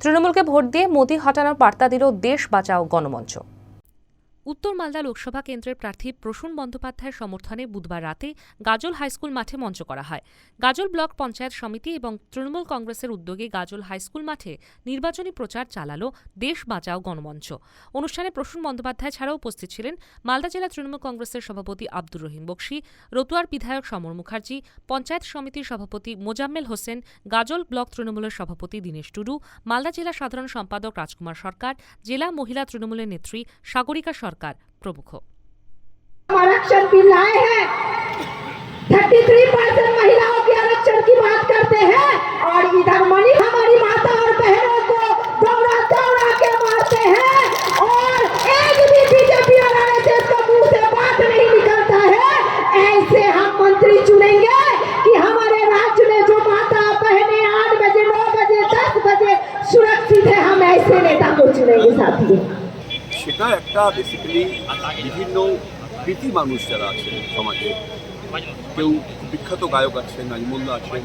তৃণমূলকে ভোট দিয়ে মোদি হটানোর বার্তা দিল দেশ বাঁচাও গণমঞ্চ। উত্তর মালদা লোকসভা কেন্দ্রের প্রার্থী প্রসূন বন্দ্যোপাধ্যায়ের সমর্থনে বুধবার রাতে গাজল হাইস্কুল মাঠে মঞ্চ করা হয়। গাজল ব্লক পঞ্চায়েত সমিতি এবং তৃণমূল কংগ্রেসের উদ্যোগে গাজল হাইস্কুল মাঠে নির্বাচনী প্রচার চালালো দেশ বাঁচাও গণমঞ্চ। অনুষ্ঠানে প্রসূন বন্দ্যোপাধ্যায় ছাড়াও উপস্থিত ছিলেন মালদা জেলা তৃণমূল কংগ্রেসের সভাপতি আব্দুর রহিম বক্সি, রতুয়ার বিধায়ক সমর মুখার্জি, পঞ্চায়েত সমিতির সভাপতি মোজাম্মেল হোসেন, গাজল ব্লক তৃণমূলের সভাপতি দীনেশ টুডু, মালদা জেলা সাধারণ সম্পাদক রাজকুমার সরকার, জেলা মহিলা তৃণমূলের নেত্রী সাগরিকা সরকার। প্রমুখ हम आरक्षण बिल लाए हैं थर्टी थ्री परसेंट महिलाओं के आरक्षण की बात करते हैं और इधर मणि हमारी माता और बहनों को दौड़ा दौड़ा के मारते हैं और एक भी बीजेपी और आरएसएस का मुंह से बात नहीं निकलता है ऐसे हम मंत्री चुनेंगे कि हमारे राज्य में जो माता बहनें आठ बजे नौ बजे दस बजे सुरक्षित है हम ऐसे नेता को चुनेंगे साथियों সেটা একটা বেসিক্যালি বিভিন্ন কৃতি মানুষ যারা আছেন সমাজে। কেউ বিখ্যাত গায়ক আছেন নাজমুল্লা আছেন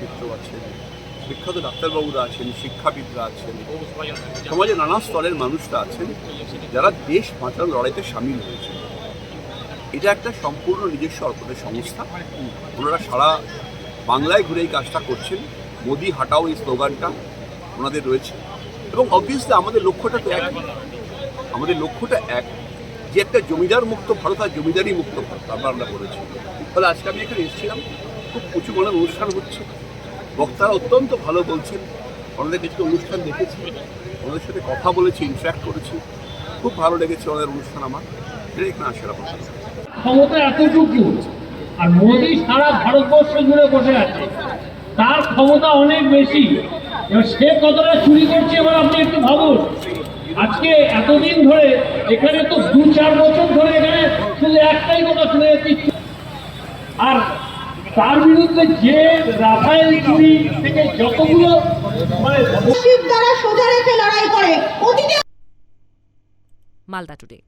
মিত্র আছেন, বিখ্যাত ডাক্তারবাবুরা আছেন, শিক্ষাবিদরা আছেন। সমাজে নানা স্তরের মানুষরা আছেন যারা দেশ বাঁচানোর লড়াইতে সামিল হয়েছে এটা একটা সম্পূর্ণ নিজস্ব অর্পণের সংস্থা। ওনারা সারা বাংলায় ঘুরে এই কাজটা করছেন। মোদি হাটাও এই স্লোগানটা ওনাদের রয়েছে। এবং অবভিয়াসলি আমাদের লক্ষ্যটা তো আমাদের লক্ষ্যটা এক। যে একটা জমিদার মুক্ত ভারত আর জমিদারি মুক্ত ভারত, আমরা আমরা করেছি। ফলে আজকে আমি এখানে এসেছিলাম, খুব প্রচুর মনের অনুষ্ঠান হচ্ছে। বক্তারা অত্যন্ত ভালো বলছেন। ওনাদের কিছু অনুষ্ঠান দেখেছি। ওনাদের সাথে কথা বলেছি ইন্টারাক্ট করেছি। খুব ভালো লেগেছে ওনাদের অনুষ্ঠান আমার। এটা এখানে আসার কথা ক্ষমতা এতটুকু, আর মোদি সারা ভারতবর্ষ জুড়ে বসে আছে। তার ক্ষমতা অনেক বেশি। এবার সে কতটা চুরি করছে এবার আপনি একটু ভাবুন। আজকে এতদিন ধরে এখানে তো দু চার বছর ধরে এখানে শুধু একটাই কথা শুনে যাচ্ছি। আর তার বিরুদ্ধে যে রাফায়েল চুরি থেকে যতগুলো মানে দ্বারা সোজা রেখে লড়াই করে। অতীতে মালদা টুডে।